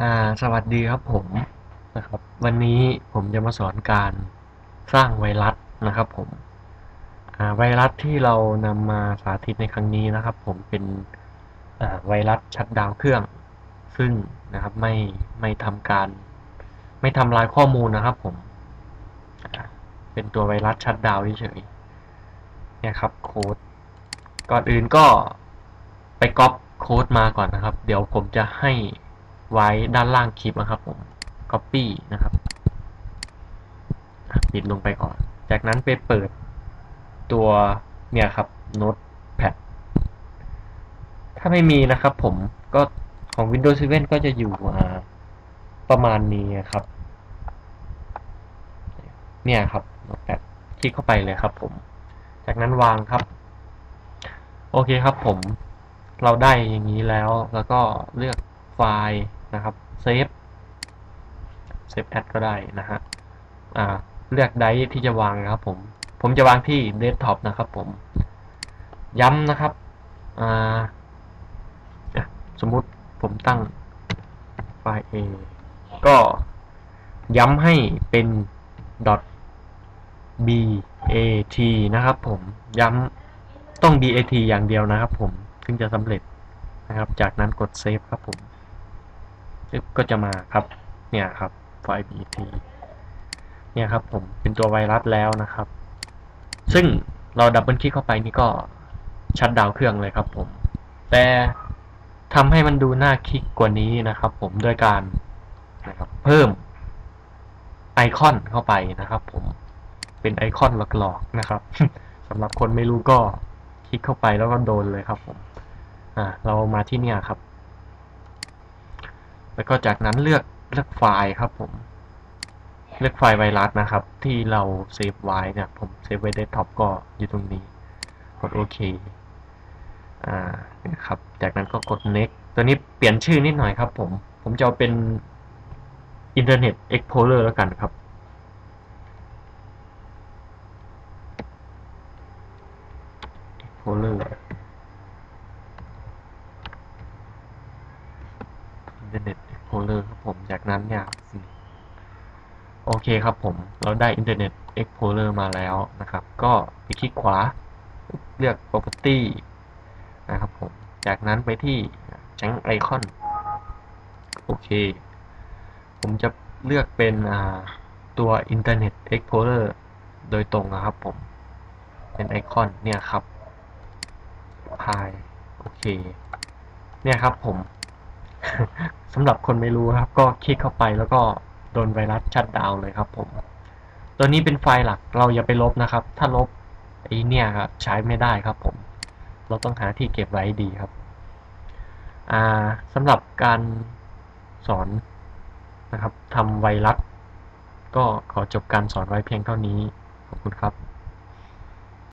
อ่าสวัสดีครับผมนะครับ วันนี้ผมจะมาสอนการสร้างไวรัสนะครับผมอ่าไวรัสที่เรานำมาสาธิตในครั้งนี้นะครับ ผมเป็นอ่าไวรัสชัดดาวน์เครื่อง ซึ่งนะครับไม่ไม่ทำการ ไม่ทำลายข้อมูลนะครับ ผมอ่าเป็นตัวไวรัสชัดดาวน์เฉยๆเนี่ยครับโค้ดก่อนอื่นก็ไปก๊อปโค้ดมาก่อนนะครับ เดี๋ยวผมจะให้ ไว้ด้านล่างคลิปนะครับผม Copy นะครับปิดลงไปก่อน จากนั้นไปเปิดตัวเนี่ยครับ Notepad ถ้าไม่มีนะครับผมก็ของ Windows 7 ก็จะอยู่ประมาณนี้ครับ เนี่ยครับ Notepad คลิกเข้าไปเลยครับผม จากนั้นวางครับ โอเคครับผม เราได้อย่างนี้แล้ว แล้วก็เลือกไฟล์ นะครับเซฟเซฟแอดก็ได้นะฮะอ่าเลือกไดร์ที่จะวางนะครับผมผมจะวางที่เดสก์ท็อปนะครับผมย้ำนะครับอ่าสมมุติผมตั้งไฟล์ A ก็ย้ำให้เป็น .bat นะครับผมย้ำต้อง bat อย่างเดียวนะครับผมถึงจะสำเร็จนะครับ จากนั้นกดเซฟครับผม ก็จะมาครับ เนี่ยครับไฟล์ BT เนี่ยครับผมเป็นตัวไวรัสแล้วนะครับ ซึ่งเราดับเบิลคลิกเข้าไปนี่ก็ชัดดาวเครื่องเลยครับผม แต่ทำให้มันดูน่าคลิกกว่านี้นะครับ ผมด้วยการนะครับ เพิ่มไอคอนเข้าไปนะครับ ผมเป็นไอคอนหลอกๆนะครับสำหรับคนไม่รู้ก็คลิกเข้าไปแล้วก็โดนเลยครับผม อ่า เรามาที่เนี่ยครับ แล้วก็จากนั้นเลือกเลือกไฟล์ครับผม เลือกไฟล์ไวรัสนะครับ ที่เราเซฟไว้เนี่ยผมเซฟไว้เดสก์ท็อปก็อยู่ตรงนี้ กดโอเคอ่านะครับ จากนั้นก็กด next ตัวนี้เปลี่ยนชื่อนิดหน่อยครับผม ผมจะเอาเป็น Internet Explorer แล้วกันครับ Explorer Internet Explorer ครับผม จากนั้นเนี่ยโอเคครับผม เราได้ Internet Explorer มาแล้วนะครับ ก็ไปคลิกขวา เลือก Property นะครับผม จากนั้นไปที่แจ้งไอคอนโอเค ผมจะเลือกเป็นตัว Internet Explorer โดยตรงนะครับผม เป็นไอคอนเนี่ยครับพายโอเค เนี่ยครับผม สำหรับคนไม่รู้ครับ ก็คลิกเข้าไปแล้วก็โดนไวรัสชัดดาวเลยครับ ผม ตัวนี้เป็นไฟล์หลักเราอย่าไปลบนะครับ ถ้าลบไอ้เนี่ยครับใช้ไม่ได้ครับ ผม เราต้องหาที่เก็บไว้ดีครับอ่าสำหรับการสอนนะครับทำไวรัสก็ขอจบการสอนไว้เพียงเท่านี้ ขอบคุณครับ